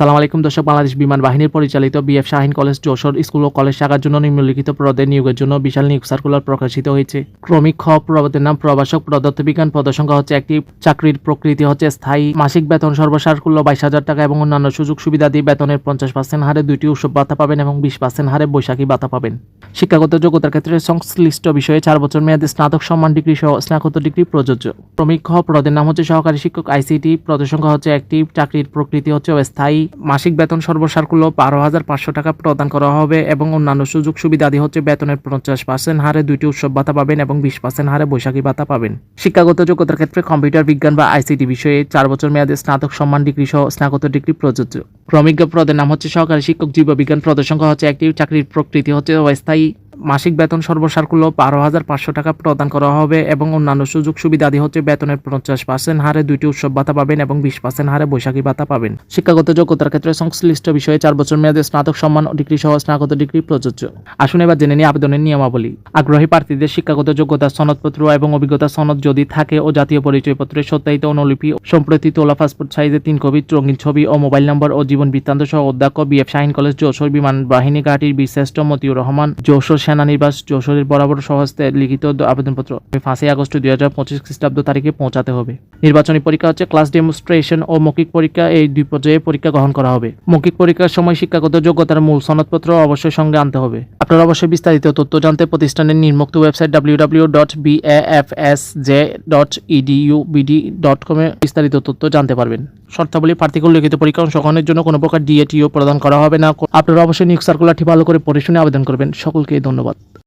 আসসালামু আলাইকুম, দর্শক, বাংলাদেশ বিমান বাহিনীর পরিচালিত BF Shaheen college Jashore school ও কলেজ শাখার জন্য নিম্নলিখিত পদে নিয়োগের জন্য বিশাল নিয়োগ সার্কুলার প্রকাশিত হয়েছে। ক্রমিক খ প্রপদের নাম প্রভাষক প্রদত্ত বিজ্ঞান পদসংখ্যা হচ্ছে একটি, চাকরির প্রকৃতি হচ্ছে স্থায়ী, মাসিক বেতন সর্বসারকুল্য বাইশ হাজার টাকা এবং অন্যান্য সুযোগ সুবিধা দিয়ে বেতনের পঞ্চাশ পার্সেন্ট হারে দুইটি উৎসব ভাতা পাবেন এবং বিশ পার্সেন্ট হারে বৈশাখী ভাতা পাবেন। শিক্ষাগত যোগ্যতার ক্ষেত্রে সংশ্লিষ্ট বিষয়ে চার বছর মেয়াদে স্নাতক সম্মান ডিগ্রি সহ স্নাতকোত্তর ডিগ্রি প্রযোজ্য। ক্রমিক খ পদের নাম হচ্ছে সহকারী শিক্ষক, আইসিটি পদের সংখ্যা হচ্ছে একটি, চাকরির প্রকৃতি হচ্ছে স্থায়ী মাসিক বেতন সর্বসারকুল্য বারো হাজার পাঁচশো টাকা প্রদান করা হবে এবং অন্যান্য সুযোগ সুবিধাদি হচ্ছে বেতনের পঞ্চাশ পার্সেন্ট হারে দুইটি উৎসব ভাতা পাবেন এবং বিশ পার্সেন্ট হারে বৈশাখী ভাতা পাবেন। শিক্ষাগত যোগ্যতার ক্ষেত্রে কম্পিউটার বিজ্ঞান বা আইসিটি বিষয়ে চার বছর মেয়াদে স্নাতক সম্মান ডিগ্রি সহ স্নাতকোত্তর ডিগ্রি প্রযোজ্য। ক্রমিক পদের নাম হচ্ছে সহকারী শিক্ষক, জীববিজ্ঞান সংখ্যা হচ্ছে একটি চাকরির প্রকৃতি, হচ্ছে অস্থায়ী মাসিক বেতন সর্বসারকুল্য বারো হাজার পাঁচশো টাকা প্রদান করা হবে এবং অন্যান্য সুযোগ সুবিধাদি হচ্ছে বেতনের পঞ্চাশ পার্সেন্ট হারে দুইটি উৎসব ভাতা পাবেন এবং বিশ পার্সেন্ট হারে বৈশাখী ভাতা পাবেন। শিক্ষাগত যোগ্যতার ক্ষেত্রে সংশ্লিষ্ট বিষয়ে চার বছর মেয়াদে স্নাতক, সম্মান, ডিগ্রি সহ স্নাতক ডিগ্রি প্রযোজ্য। আসুন এবার জেনে নিই আবেদনের নিয়মাবলী। আগ্রহী প্রার্থীদের শিক্ষাগত যোগ্যতা সনদপত্র এবং অভিজ্ঞতা সনদ যদি থাকে ও জাতীয় পরিচয়পত্রের সত্যায়িত অনুলিপি সম্প্রতি তোলা পাসপোর্ট সাইজের তিন কপি, রঙিন ছবি ও মোবাইল নম্বর ও জীবন বৃত্তান্ত সহ অধ্যক্ষ বিএফ শাহিন কলেজ যশোর বিমান বাহিনী ঘাটির বীরশ্রেষ্ঠ মতিউর রহমান, যশোর সেনানিবাস যশোরের বরাবর সহস্তে লিখিত আবেদনপত্র। পাঁচই আগস্ট দুই হাজার পঁচিশ খ্রিস্টাব্দ তারিখে পৌঁছাতে হবে। নির্বাচনী পরীক্ষা হচ্ছে ক্লাস ডেমনস্ট্রেশন ও মৌখিক পরীক্ষা। এই দুই পর্যায়ে পরীক্ষা গ্রহণ করা হবে। মৌখিক পরীক্ষার সময় শিক্ষাগত যোগ্যতার মূল সনদপত্র অবশ্যই সঙ্গে আনতে হবে। আপনারা অবশ্যই বিস্তারিত তথ্য জানতে প্রতিষ্ঠানের নির্মুক্ত website W W dot B F S J dot EDU BD dot কমে বিস্তারিত তথ্য জানতে পারবেন। শর্তাবলী প্রার্থীগুলো লিখিত পরীক্ষা অংশগ্রহণের জন্য কোনো প্রকার ডিএটিও প্রদান করা হবে না। আপনারা অবশ্যই নিয়োগ সার্কুলারটি ভালো করে পড়ে শুনে আবেদন করবেন। সকলকে ধন্যবাদ।